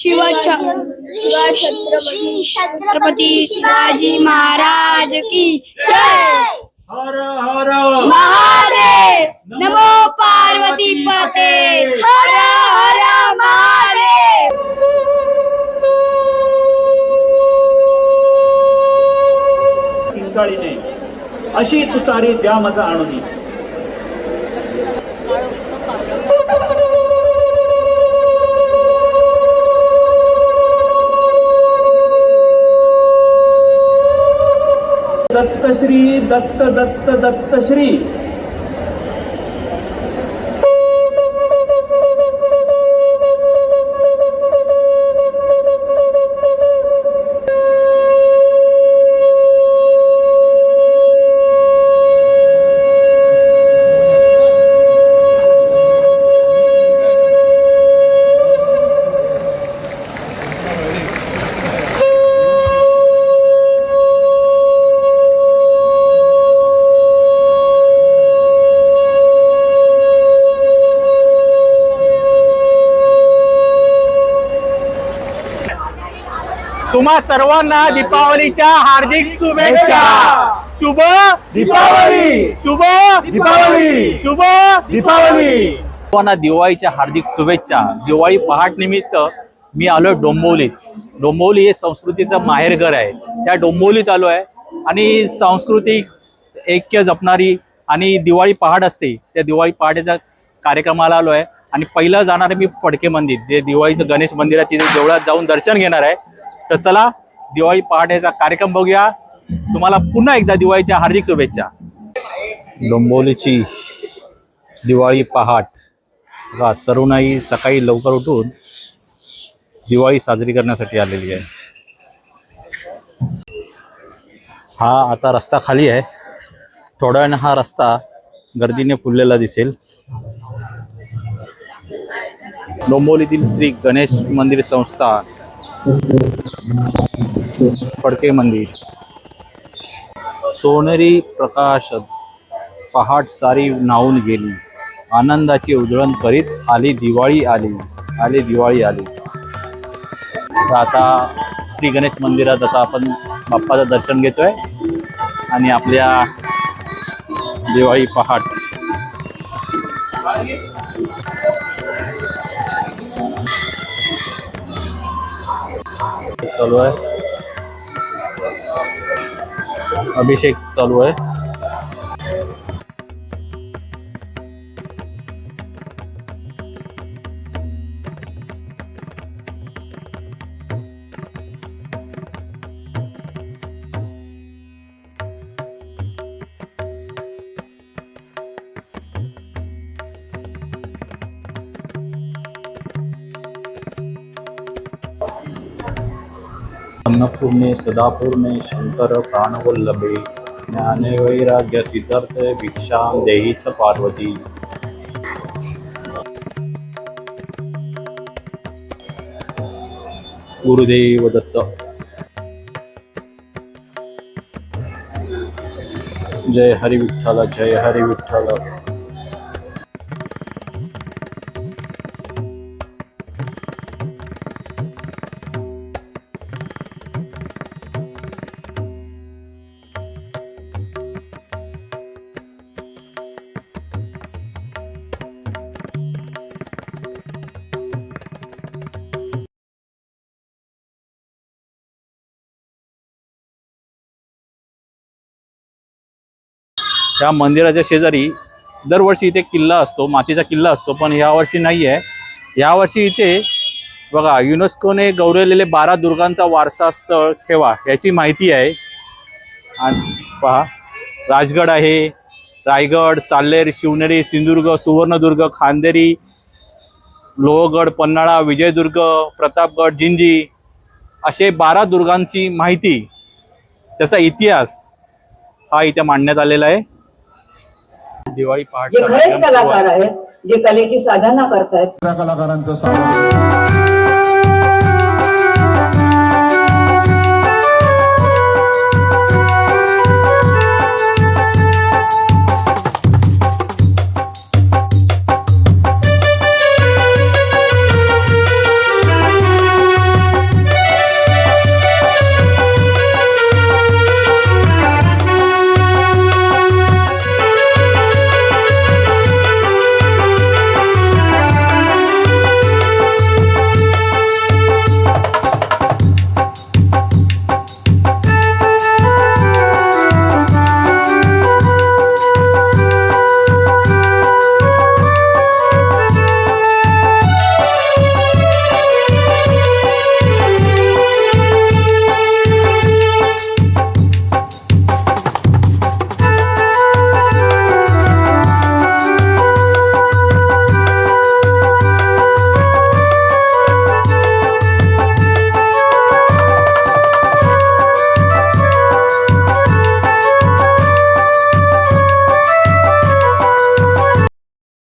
शिव छत्रपती शिवाजी महाराज की जय! हर हर महादेव! नमो पार्वती पते! हर हर महादेव! किंकाळीने अशी तुतारी द्या माझा आणून. दत्तश्री दत्त दत्त दत्तश्री. तुम्हा सर्वांना दीपावलीच्या हार्दिक शुभेच्छा. शुभ दीपावली. शुभ दीपावली. शुभ दीपावली. सर्वांना दिवाळीच्या हार्दिक शुभेच्छा. दिवाळी पहाट निमित्त मी आलोय डोंबिवलीत डोंबिवली हे संस्कृतीचं माहेरघर आहे. त्या डोंबिवलीत आलो आहे आणि सांस्कृतिक ऐक्य जपणारी आणि दिवाळी पहाट असते. त्या दिवाळी पहाटेच्या कार्यक्रमाला आलो आहे आणि पहिलं जाणार आहे मी फडके मंदिर. जे दिवाळीचं गणेश मंदिर आहे तिथे देवळात जाऊन दर्शन घेणार आहे. तर चला दिवाळी पहाटेचा कार्यक्रम बघूया. तुम्हाला पुन्हा एकदा दिवाळीच्या हार्दिक शुभेच्छा. डोंबोलीची दिवाळी पहाट. बघा तरुणाई सकाळी लवकर उठून दिवाळी साजरी करण्यासाठी आलेली आहे. हा आता रस्ता खाली आहे. थोड्या वेळाने हा रस्ता गर्दीने फुललेला दिसेल. डोंबोलीतील श्री गणेश मंदिर संस्था फडके मंदिर. सोनेरी प्रकाश पहाट सारी नावून गेली. आनंदाची उजळण करीत आली दिवाळी आली आली दिवाळी आली. तर आता श्री गणेश मंदिरात आता आपण बाप्पाचं दर्शन घेतोय आणि आपल्या दिवाळी पहाट. चालू आहे. अभिषेक चालू आहे. अन्नपूर्णे सदापूर्णे शंकर प्राणवल्लभे ज्ञानवैराग्य सिद्धार्थ भिक्षां देहीच पार्वती. गुरुदेव दत्त. जय हरी विठ्ठल जय हरी विठ्ठल त्या मंदिराच्या शेजारी दरवर्षी इथे किल्ला असतो मातीचा किल्ला असतो पण यावर्षी नाही आहे. यावर्षी इथे बघा युनेस्कोने गौरवलेले बारा दुर्गांचा वारसा स्थळ ठेवा याची माहिती आहे. आणि पहा राजगड आहे रायगड साल्लेर शिवनेरी सिंधुदुर्ग सुवर्णदुर्ग खांदेरी लोहगड पन्हाळा विजयदुर्ग प्रतापगड जिंजी असे बारा दुर्गांची माहिती त्याचा इतिहास हा इथे मांडण्यात आलेला आहे. दिवाळी पहाट जे खरेच कलाकार आहेत जे कलेची साधना करतायत. त्या कलाकारांचं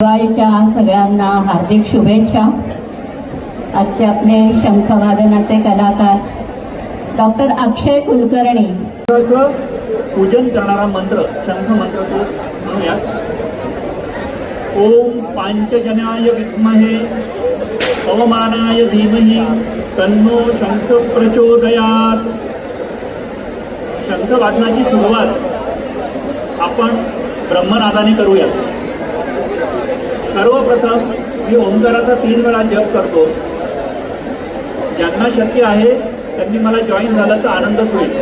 दिवाळीच्या सगळ्यांना हार्दिक शुभेच्छा. आजचे आपले शंखवादनाचे कलाकार डॉक्टर अक्षय कुलकर्णी. पूजन करणारा मंत्र शंख मंत्र तो म्हणूया ओम पांचजनाय विद्महे पवमानाय धीमही तन्नो शंख प्रचोदयात. शंख वादनाची सुरुवात आपण ब्रह्मनादाने करूया सर्वप्रथम मी ओंकाराचा तीन वेळा जप करतो. ज्यांना शक्य आहे त्यांनी मला जॉईन झालं तर आनंदच होईल.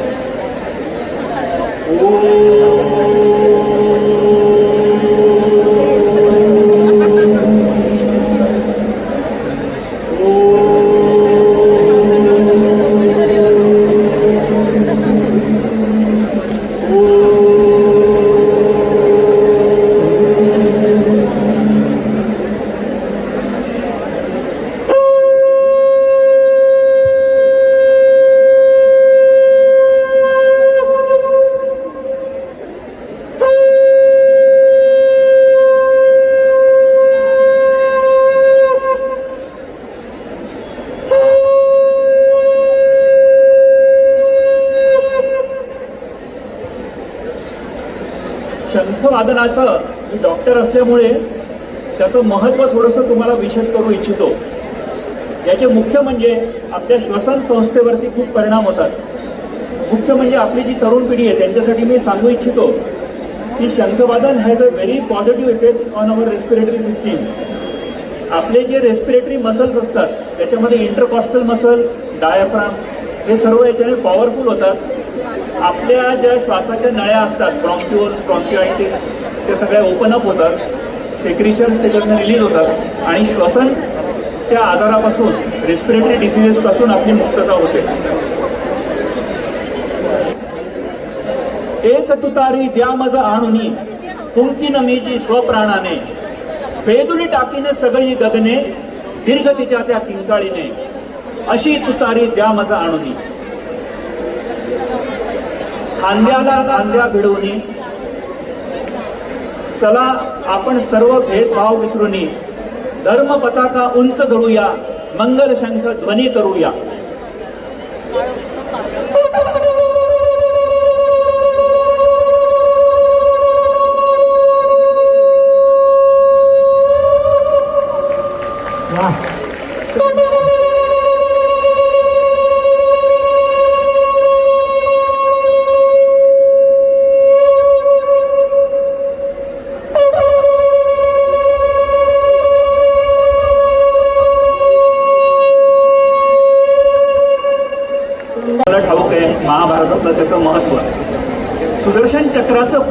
शंखवादनाचं मी डॉक्टर असल्यामुळे त्याचं महत्त्व थोडंसं तुम्हाला विशद करू इच्छितो. याचे मुख्य म्हणजे आपल्या श्वसन संस्थेवरती खूप परिणाम होतात. मुख्य म्हणजे आपली जी तरुण पिढी आहे त्यांच्यासाठी मी सांगू इच्छितो की शंखवादन has a very positive effects on our respiratory system आपले जे रेस्पिरेटरी मसल्स असतात त्याच्यामध्ये इंटरकॉस्टल मसल्स डायफ्राम हे सर्व याच्याने पॉवरफुल होतात. आपल्या ज्या श्वासाच्या नळ्या असतात ब्रॉन्क्युअल्स ब्रॉन्क्युआयटिस ते सगळ्या ओपन अप होतात. सेक्रिशन्स त्याच्यातनं रिलीज होतात. आणि श्वसनच्या आजारापासून रेस्पिरेटरी डिसिजेसपासून आपली मुक्तता होते. एक तुतारी द्या मज आणुनी कुंकी मीजी स्वप्राणाने. बेदुरी टाकीने सगळी गगने दीर्घ तिच्या त्या किंकाळीने. अशी तुतारी द्या मज आणुनी खांद्याला खांद्या भिडवणी चला आपण सर्व भेदभाव विसरूनी धर्म पताका उंच धरूया. मंगल शंख ध्वनी करूया.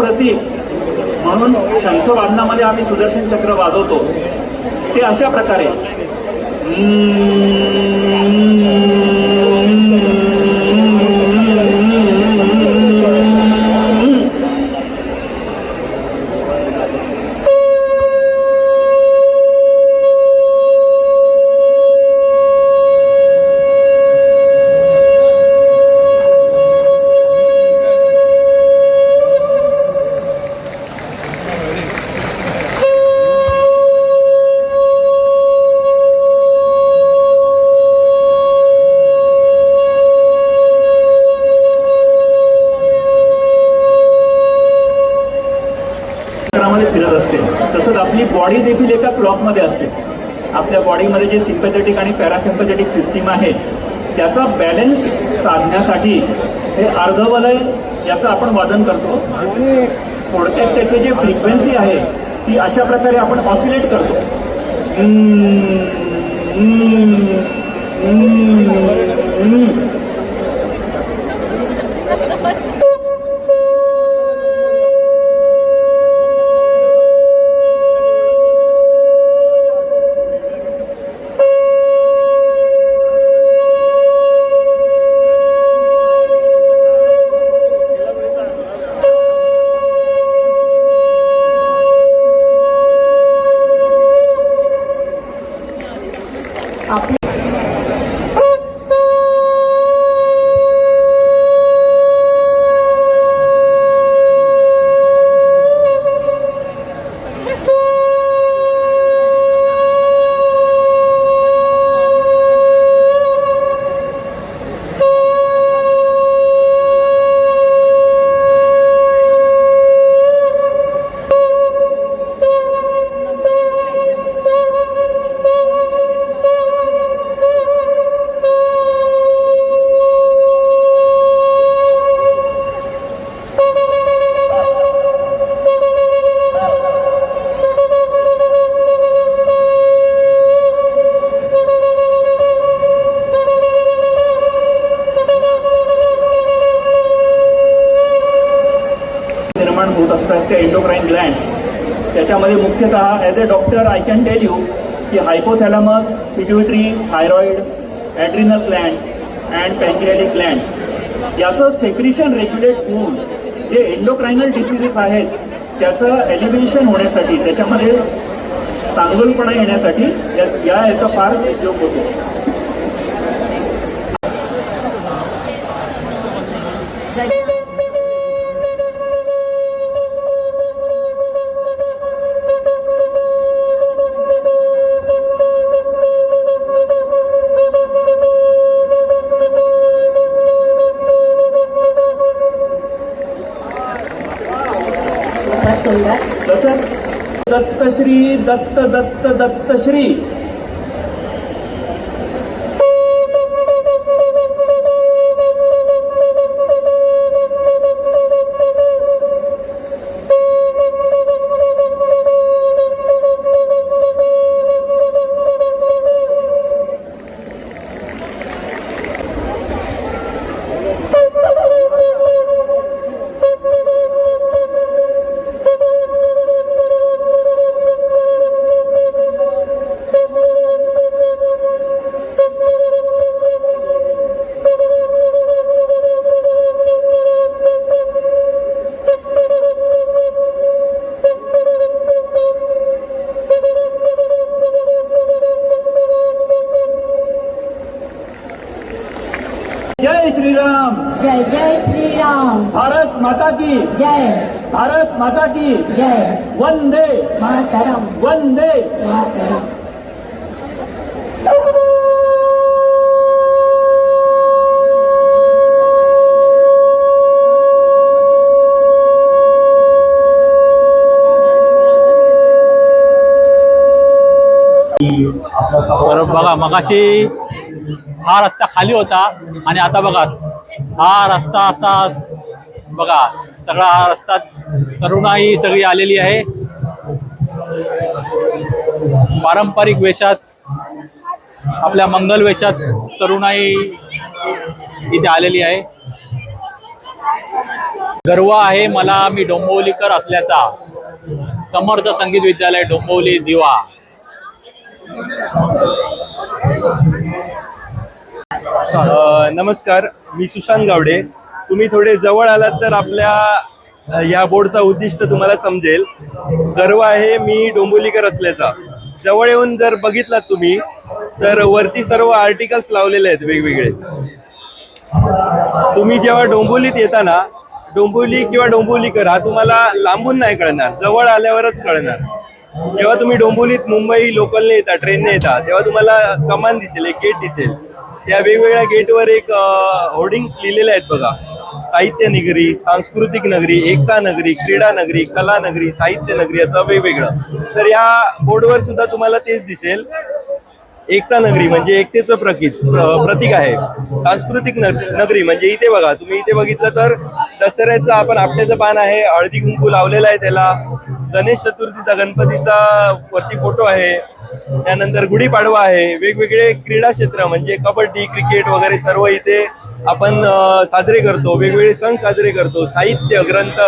प्रतीक म्हणून शंख वादनामध्ये आम्ही सुदर्शन चक्र वाजवतो. ते अशा प्रकारे. सिम्पॅथेटिक आणि पॅरासिम्पॅथेटिक सिस्टीम आहे त्याचा बॅलन्स साधण्यासाठी हे अर्धवलय याचं आपण वादन करतो थोडक्यात त्याची जी फ्रिक्वेन्सी आहे ती अशा प्रकारे आपण ऑसिलेट करतो हम्म, hmm, hmm, hmm. I can tell you की hypothalamus pituitary thyroid adrenal glands and pancreatic glands याचं सेक्रिशन रेग्युलेट होऊन जे एंडोक्रायनल डिसिजेस आहेत त्याचं एलिमिनेशन होण्यासाठी त्याच्यामध्ये चांगलपणा येण्यासाठी या या याचा फार उपयोग होतो. दत्त दत्त दत्त दत्तश्री वंदे मातरम बघा मगाशी हा रस्ता खाली होता आणि आता बघा हा रस्ता असा बघा सगळा हा रस्ता तरुणाई सगळी आलेली आहे. पारंपरिक वेशात आपल्या मंगल वेशात तरुणाई इथे आलेली आहे. गर्व आहे मला मी डोंबवलीकर असल्याचा. समर्थ संगीत विद्यालय डोंबवली दिवा. नमस्कार मी सुशांत गावडे. तुम्ही थोडे जवळ आलात तर आपल्या या बोर्डचा उद्दिष्ट तुम्हाला समजेल. गर्व आहे मी डोंबोलीकर असल्याचा. जवळ येऊन जर बघितलात तुम्ही तर वरती सर्व आर्टिकल्स लावलेले आहेत वेगवेगळे. तुम्ही जेव्हा डोंबोलीत येताना डोंबोली किंवा डोंबोलीकर हा तुम्हाला लांबून नाही कळणार जवळ आल्यावरच कळणार. जेव्हा तुम्ही डोंबोलीत मुंबई लोकलने येता ट्रेनने येता तेव्हा तुम्हाला कमान दिसेल एक गेट दिसेल. त्या वेगवेगळ्या गेटवर एक होर्डिंग्स लिहिलेले आहेत बघा. साहित्य नगरी सांस्कृतिक नगरी एकता नगरी क्रीडा नगरी कला नगरी साहित्य नगरी असं वेगवेगळं. तर या बोर्डवर सुद्धा तुम्हाला तेच दिसेल. एकता नगरी म्हणजे एकतेचं प्रतीक प्रतीक आहे. सांस्कृतिक नग- नगरी म्हणजे इथे बघा तुम्ही इथे बघितलं तर दसऱ्याचं आपण आपट्याचं पान आहे हळदी कुंकू लावलेलं आहे त्याला. गणेश चतुर्थीचा गणपतीचा वरती फोटो आहे. त्यानंतर गुढीपाडवा आहे. वेगवेगळे क्रीडा क्षेत्र म्हणजे कबड्डी क्रिकेट वगैरे सर्व इथे आपण साजरे करतो. वेगवेगळे सण साजरे करतो. साहित्य ग्रंथ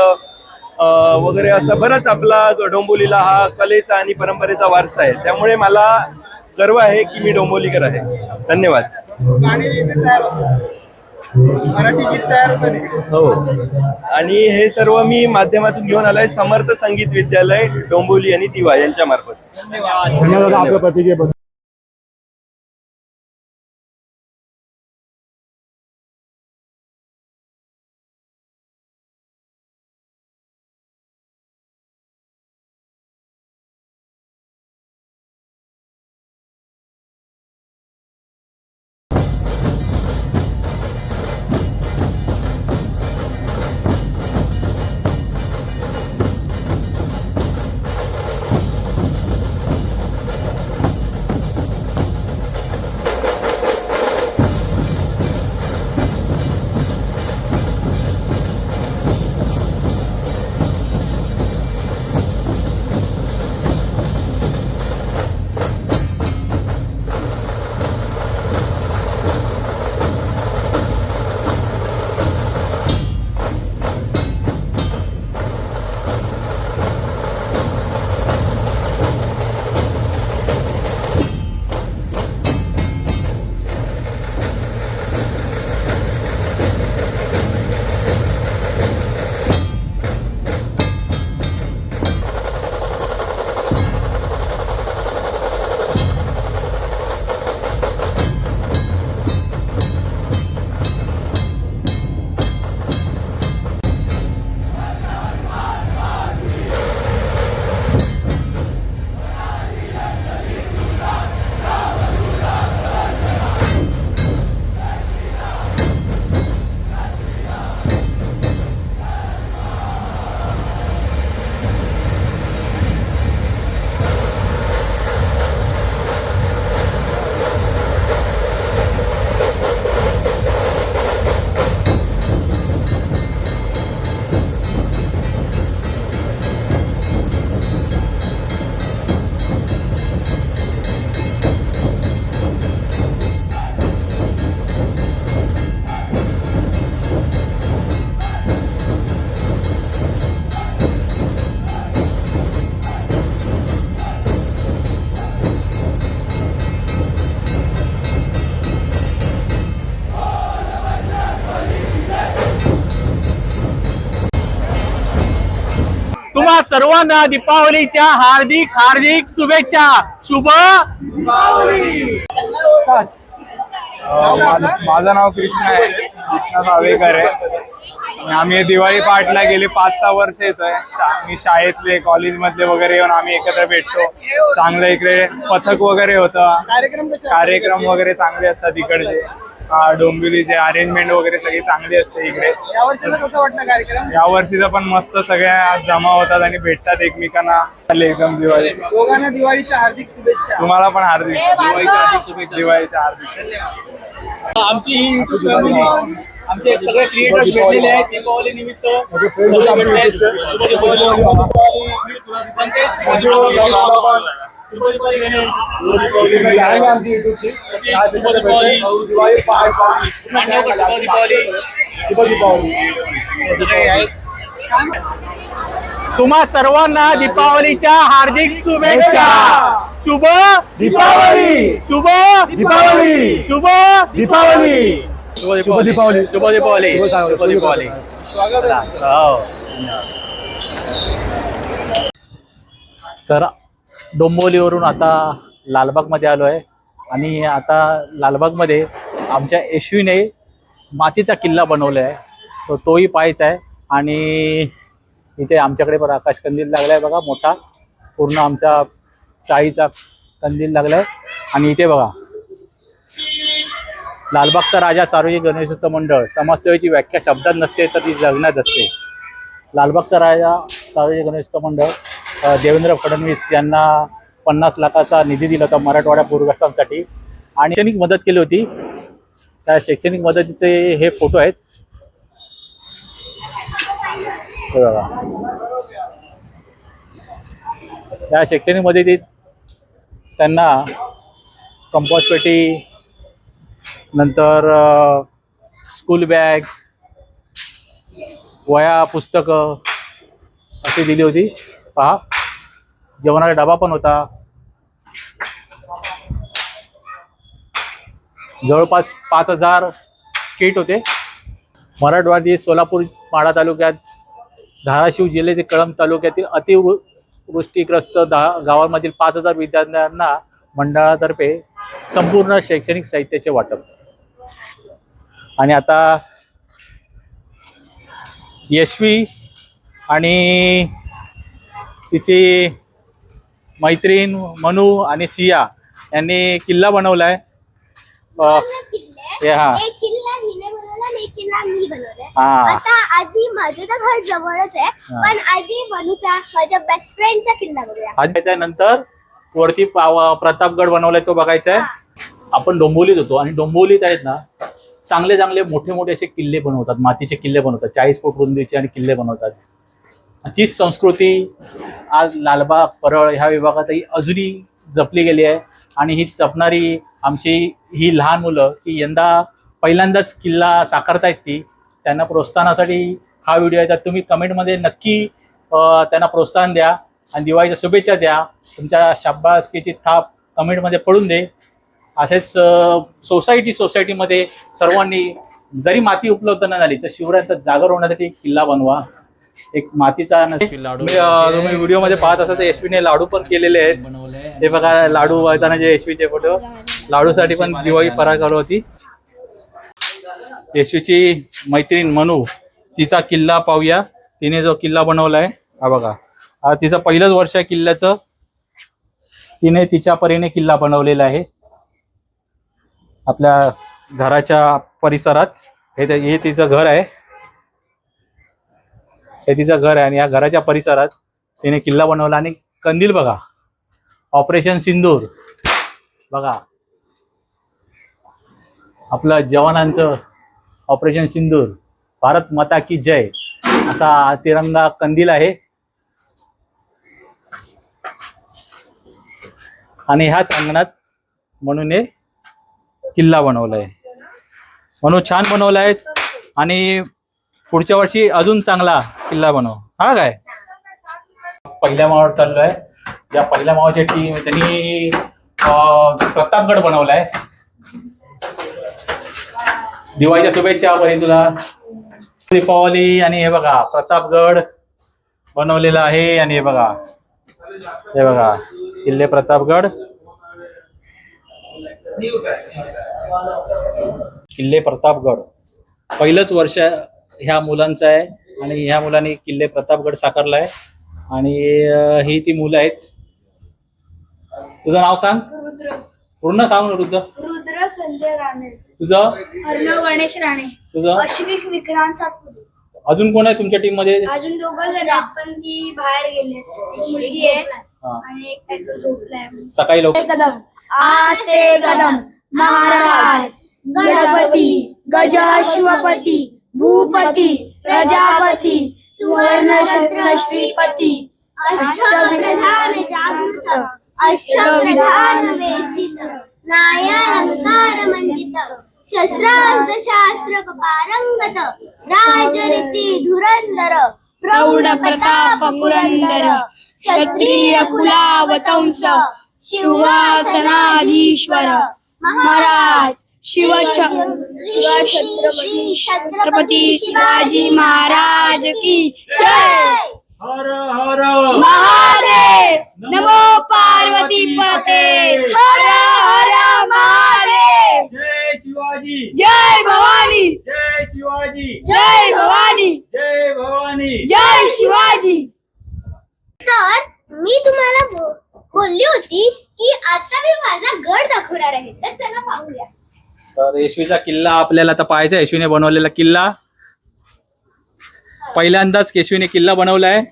वगैरे असं बरंच आपला डोंबोलीला हा कलेचा आणि परंपरेचा वारसा आहे. त्यामुळे मला गर्व आहे की मी डोंबोलीकर आहे. धन्यवाद. मराठी गीत तयार होतं हो. आणि हे सर्व मी माध्यमातून घेऊन आलोय समर्थ संगीत विद्यालय डोंबिवली आणि दिवा यांच्या मार्फत. धन्यवाद. आपल्या प्रतिकेबद्दल सर्वांना दीपावलीच्या हार्दिक हार्दिक शुभेच्छा. शुभ माझं नाव कृष्णा आहे. कृष्णा सावेकर आहे. आम्ही दिवाळी पाठला गेले पाच सहा वर्ष येतोय. मी शाळेतले कॉलेजमधले वगैरे येऊन आम्ही एकत्र भेटतो. चांगलं इकडे पथक वगैरे होतं. कार्यक्रम वगैरे चांगले असतात इकडचे. डोंबिवलीचे अरेंजमेंट वगैरे सगळी चांगली असते इकडे. या वर्षीचं कसं वाटलं कार्यक्रम? या वर्षीचं पण मस्त सगळ्या जमा होतात आणि भेटतात एकमेकांना. चालेल एकदम दिवाळी. दोघांना दिवाळीच्या हार्दिक शुभेच्छा. तुम्हाला पण हार्दिक दिवाळीच्या हार्दिक शुभेच्छा. दिवाळीच्या हार्दिक शुभेच्छा. आमची ही युट्यूब फॅमिली आमचे सगळे क्रिएटर्स भेटलेले आहेत दीपावली निमित्त. सगळे आहे आमची युट्यूबची. दिवाळी शुभ. शुभ. तुम्हा सर्वांना दीपावलीच्या हार्दिक शुभेच्छा. शुभ दीपावली. शुभ दीपावली. शुभ दीपावली. शुभ दीपावली. शुभ दीपावली शुभ दीपावली हो. तर डोंबिवलीवरून आता लालबागमध्ये आलो आहे. आणि आता लालबागमध्ये आमच्या येशवीने मातीचा किल्ला बनवला आहे तो तोही पाहायचा आहे. आणि इथे आमच्याकडे पण आकाश कंदील लागला आहे बघा मोठा. पूर्ण आमच्या चाळीचा कंदील लागला आहे आणि इथे बघा लालबागचा राजा सार्वजनिक गणेशोत्सव मंडळ समाजसेवेची व्याख्या शब्दात नसते तर ती जगण्यात असते. लालबागचा राजा सार्वजनिक गणेशोत्सव मंडळ देवेंद्र फडणवीस यांना पन्नास लाखाचा निधी दिला होता मराठवाड्या पूरग्रस्तांसाठी आणि शैक्षणिक मदत केली होती. त्या शैक्षणिक मदतीचे हे फोटो आहेत. त्या शैक्षणिक मदतीत त्यांना कंपोस्ट पेटी नंतर स्कूल बॅग वया पुस्तकं अशी दिली होती. पहा. जेवणाचा डबा पण होता. जवळपास पाच हजार किट होते. मराठवाडी सोलापूर माढा तालुक्यात धाराशिव जिल्ह्यातील कळंब तालुक्यातील अतिवृष्टीग्रस्त दहा गावांमधील पाच हजार विद्यार्थ्यांना मंडळातर्फे संपूर्ण शैक्षणिक साहित्याचे वाटप. आणि आता यशवी आणि तिची मैत्रीण मनू आणि सिया यांनी किल्ला बनवला आहे हे एक किल्ला हिने बनवला आणि एक किल्ला मी बनवलाय. आता आधी माझं तर घर जवळच आहे. पण आधी बनूचा माझ्या बेस्ट फ्रेंडचा किल्ला बघूया आधी त्याच्यानंतर वरती प्रतापगड बनवलाय तो बघायचा आहे आपण डोंबिवलीत होतो आणि डोंबिवलीत आहेत ना चांगले चांगले मोठे मोठे असे किल्ले बनवतात मातीचे किल्ले बनवतात चाळीस फूट रुंदीचे आणि किल्ले बनवतात. तीच संस्कृती आज लालबाग परळ ह्या विभागातही अजूनही जपली गेली आहे. आणि ही जपणारी आमची ही लहान मुलं की यंदा पहिल्यांदाच किल्ला साकारतायत ती. त्यांना प्रोत्साहनासाठी हा व्हिडिओ आहे. तर तुम्ही कमेंटमध्ये नक्की त्यांना प्रोत्साहन द्या आणि दिवाळीच्या शुभेच्छा द्या. तुमच्या शाब्बासकीची थाप कमेंटमध्ये पडून दे. असेच सोसायटी सोसायटीमध्ये सर्वांनी जरी माती उपलब्ध न झाली तर शिवरायांचा जागर होण्यासाठी किल्ला बनवा. एक मातीचा तुम्ही व्हिडिओमध्ये पाहत असाल तर यशवीने लाडू पण केलेले आहेत. ते बघा लाडू वाळताना जे यशवीचे फोटो लाडूसाठी पण दिवाळी फराळ करत होती. यशवीची मैत्रीण मनू तिचा किल्ला पाहूया. तिने जो किल्ला बनवलाय हा बघा. हा तिचं पहिलंच वर्ष आहे किल्ल्याचं. तिने तिच्या परीने किल्ला बनवलेला आहे. आपल्या घराच्या परिसरात. हे हे तिचं घर आहे. हे तिचं घर आहे आणि या घराच्या परिसरात तिने किल्ला बनवला आणि कंदील बघा. ऑपरेशन सिंदूर. बघा. आपलं जवानांचं ऑपरेशन सिंदूर. भारत माता की जय. असा तिरंगा कंदील आहे. आणि ह्याच अंगणात म्हणून हे किल्ला बनवलाय. म्हणून छान बनवलाय आणि पुढच्या वर्षी अजून चांगला किल्ला बनव. हा काय? पहिल्या मावावर चाललोय. या पहिल्या मावाच्या टीम त्यांनी प्रतापगड बनवलाय. दिवाळीच्या शुभेच्छा बरी तुला. दीपावली आणि हे बघा प्रतापगड बनवलेलं आहे आणि हे बघा. हे बघा किल्ले प्रतापगड किल्ले प्रतापगड पहिलंच वर्ष ह्या मुलांचं आहे आणि ह्या मुलांनी किल्ले प्रतापगड साकारलाय. आणि अं, ही ती मुलं आहेत. तुझं नाव सांग. रुद्र. पूर्ण सांग ना रुद्र. रुद्र संजय राणे. तुझं? अर्णव गणेश राणे. तुझं? अश्विक विक्रांत सातपुते. अजून कोण आहे तुमच्या टीममध्ये? अजून दोघं जण आहेत पण ती बाहेर गेले एक मुलगी आहे हा. आणि एक काय तो झोपलाय. सकाळी लवकर. कदम. आस्ते कदम. महाराज. गणपती. गजाश्वपती. भूपती प्रजापती सुवर्ण शत्र श्रीपती अष्टविधान जागृत अष्टविधान नायालंकार मंडित शस्त्रास्त्र शास्त्र पारंगत राजरीती धुरंधर प्रौढ प्रताप पुरंदर क्षत्रिय कुलावतंस शिवासनाधीश्वर महाराज शिव छत्रपती छत्रपती शिवाजी महाराज की जय। हर हर। महादेव नमो पार्वती पते। हर हर महादेव। जय शिवाजी। जय भवानी। जय शिवाजी। जय भवानी। जय भवानी। जय शिवाजी। तर मी तुम्हाला बोलली होती की आता मी माझा गड दाखवणार आहे. तर चला पाहूया. तर येशवीचा किल्ला आपल्याला आता पाहायचा आहे. येशवीने बनवलेला किल्ला. पहिल्यांदाच केशवीने किल्ला बनवलाय.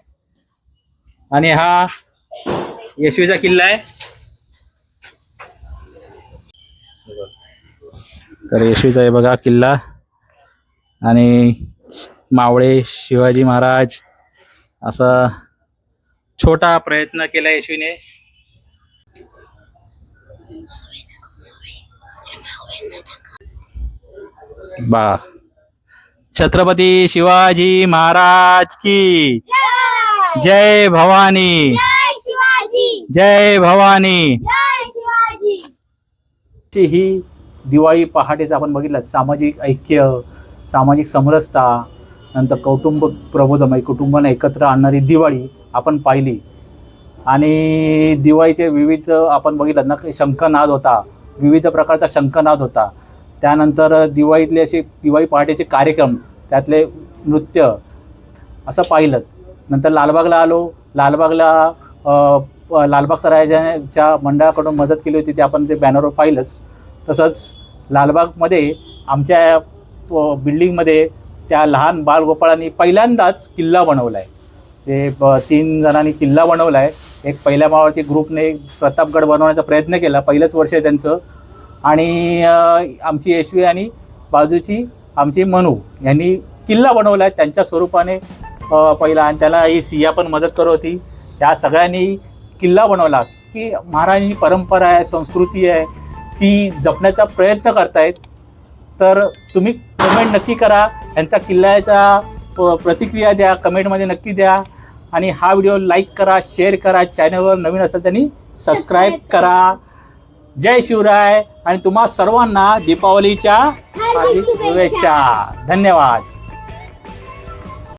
आणि हा येशवीचा किल्ला आहे. तर येशवीचा आहे बघा किल्ला. आणि मावळे शिवाजी महाराज असा छोटा प्रयत्न केला येशवीने. बा. छत्रपती शिवाजी महाराज की जय! भवानी. जय शिवाजी. जय भवानी. जय शिवाजी. ची ही दिवाळी पहाटेचं आपण बघितलं सामाजिक ऐक्य सामाजिक समरसता नंतर कौटुंब प्रबोधन म्हणजे कुटुंबांना एकत्र आणणारी दिवाळी आपण पाहिली. आणि दिवाळीचे विविध आपण बघितलं ना की शंखनाद होता. विविध प्रकारचा शंखनाद होता. त्यानंतर दिवाळीतले असे दिवाळी पहाटेचे कार्यक्रम त्यातले नृत्य असं पाहिलं. नंतर लालबागला आलो. लालबागला लालबाग सरायच्या मंडळाकडून मदत केली होती ते आपण ते बॅनरवर पाहिलंच. तसंच लालबागमध्ये आमच्या बिल्डिंगमध्ये त्या लहान बालगोपाळांनी पहिल्यांदाच किल्ला बनवला आहे ते तीन जणांनी किल्ला बनवला आहे एक पहिल्या माळावरती ग्रुपने प्रतापगड बनवण्याचा प्रयत्न केला पहिलंच वर्ष आहे त्यांचं. आणि आमची यशवी आणि बाजूची आमची मनू यांनी किल्ला बनवला आहे त्यांच्या स्वरूपाने पहिला. आणि त्याला ही सिया पण मदत करत होती. या सगळ्यांनी किल्ला बनवला की महाराजांची परंपरा आहे संस्कृती आहे ती जपण्याचा प्रयत्न करतायत. तर तुम्ही कमेंट नक्की करा. यांचा किल्ल्याचा प्रतिक्रिया द्या कमेंटमध्ये नक्की द्या. आणि हा व्हिडिओ लाईक करा शेअर करा चॅनलवर नवीन असेल त्यांनी सबस्क्राईब करा. जय शिवराय. आणि तुम्हा सर्वांना दीपावलीच्या शुभेच्छा. धन्यवाद.